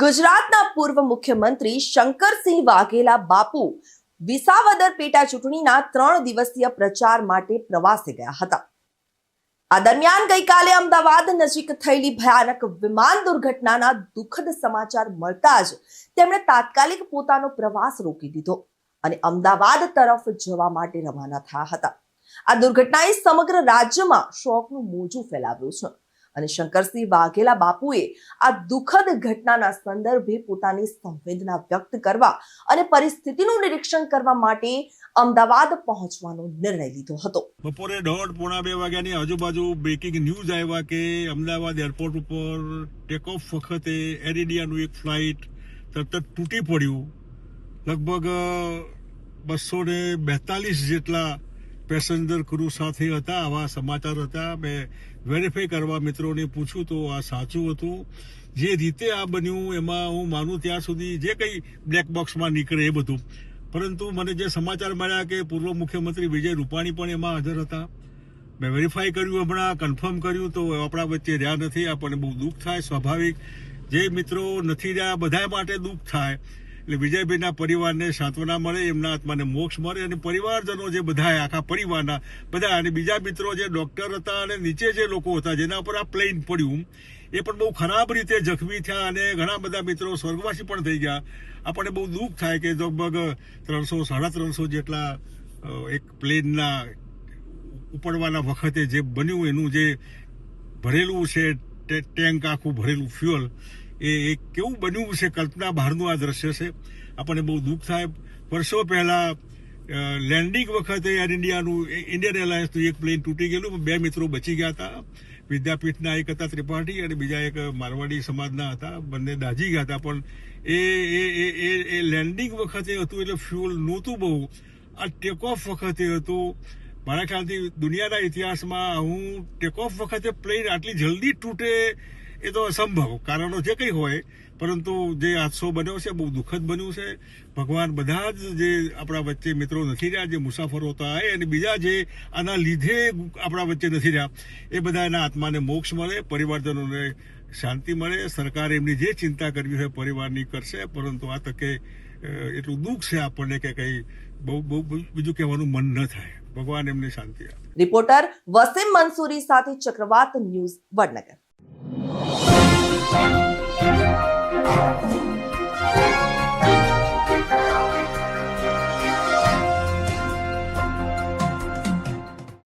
ગુજરાતના પૂર્વ મુખ્યમંત્રી શંકરસિંહ વાઘેલા બાપુ વિસાવદર પેટા ચૂંટણીના ત્રણ દિવસીય પ્રચાર માટે પ્રવાસે ગયા હતા. આ દરમિયાન ગઈકાલે અમદાવાદ નજીક થયેલી ભયાનક વિમાન દુર્ઘટનાના દુઃખદ સમાચાર મળતા જ તેમણે તાત્કાલિક પોતાનો પ્રવાસ રોકી દીધો અને અમદાવાદ તરફ જવા માટે રવાના થયા હતા. આ દુર્ઘટનાએ સમગ્ર રાજ્યમાં શોકનું મોજું ફેલાવ્યું છે. અને શંકરસિંહ વાઘેલા બાપુએ આ દુઃખદ ઘટનાના સંદર્ભે પોતાની સંવેદના વ્યક્ત કરવા અને પરિસ્થિતિનું નિરીક્ષણ કરવા માટે અમદાવાદ પહોંચવાનો નિર્ણય લીધો હતો. બપોરે દોઢ, પોણા બે વાગ્યાની આજુબાજુ બ્રેકિંગ ન્યૂઝ આવ્યા કે અમદાવાદ એરપોર્ટ ઉપર ટેક ઓફ વખતે એર ઇન્ડિયાનું એક ફ્લાઇટ તરત તૂટી પડ્યું. લગભગ બસો ને બેતાલીસ જેટલા પેસેન્જર ક્રૂ સાથે હતા, આવા સમાચાર હતા. મેં વેરીફાઈ કરવા મિત્રોને પૂછ્યું તો આ સાચું હતું. જે રીતે આ બન્યું, એમાં હું માનું ત્યાં સુધી જે કંઈ બ્લેક બોક્સમાં નીકળે એ બધું. પરંતુ મને જે સમાચાર મળ્યા કે પૂર્વ મુખ્યમંત્રી વિજય રૂપાણી પણ એમાં હાજર હતા. મેં વેરીફાઈ કર્યું હમણાં, કન્ફર્મ કર્યું તો આપણા વચ્ચે રહ્યા નથી. આપણને બહુ દુઃખ થાય, સ્વાભાવિક. જે મિત્રો નથી રહ્યા બધા માટે દુઃખ થાય. એટલે વિજયભાઈના પરિવારને સાંત્વના મળે, એમના આત્માને મોક્ષ મળે અને પરિવારજનો જે બધા આખા પરિવારના બધા અને બીજા મિત્રો જે ડોક્ટર હતા અને નીચે જે લોકો હતા, જેના ઉપર આ પ્લેન પડ્યું, એ પણ બહુ ખરાબ રીતે જખમી થયા અને ઘણા બધા મિત્રો સ્વર્ગવાસી પણ થઈ ગયા. આપણને બહુ દુઃખ થાય કે લગભગ ત્રણસો, સાડા ત્રણસો જેટલા એક પ્લેનના ઉપડવાના વખતે જે બન્યું, એનું જે ભરેલું છે, ટેન્ક આખું ભરેલું ફ્યુઅલ એ કેવું બન્યું છે કલ્પના બહારનું આ દ્રશ્ય છે. આપણને બહુ દુઃખ થાય. વર્ષો પહેલા લેન્ડિંગ વખતે એર ઇન્ડિયાનું ઇન્ડિયન એરલાઇન્સનું એક પ્લેન તૂટી ગયેલું બે મિત્રો બચી ગયા હતા. વિદ્યાપીઠના એક હતા ત્રિપાઠી અને બીજા એક મારવાડી સમાજના હતા. બંને દાજી ગયા હતા. પણ એ એ એ લેન્ડિંગ વખતે હતું એટલે ફ્યુઅલ નહોતું બહુ. આ ટેક ઓફ વખતે હતું. મારા ખ્યાલથી દુનિયાના ઇતિહાસમાં હું ટેક ઓફ વખતે પ્લેન આટલી જલ્દી તૂટે એ તો અસંભવ. કારણો જે કંઈ હોય, પરંતુ જે હાદસો બન્યો છે, બહુ દુઃખદ બન્યું છે. ભગવાન બધા જ જે આપણા વચ્ચે મિત્રો નથી રહ્યા, જે મુસાફરો હતા, એ અને બીજા જે આના લીધે આપણા વચ્ચે નથી રહ્યા, એ બધા એના આત્માને મોક્ષ મળે, પરિવારજનોને શાંતિ મળે. સરકાર એમની જે ચિંતા કરવી હોય, પરિવારની કરશે, પરંતુ આ તકે એટલું દુઃખ છે આપણને કે કંઈ બહુ બહુ બીજું કહેવાનું મન ન થાય. ભગવાન એમને શાંતિ આપે. રિપોર્ટર વસીમ મંસૂરી સાથે ચક્રવાત ન્યૂઝ વડનગર. 了。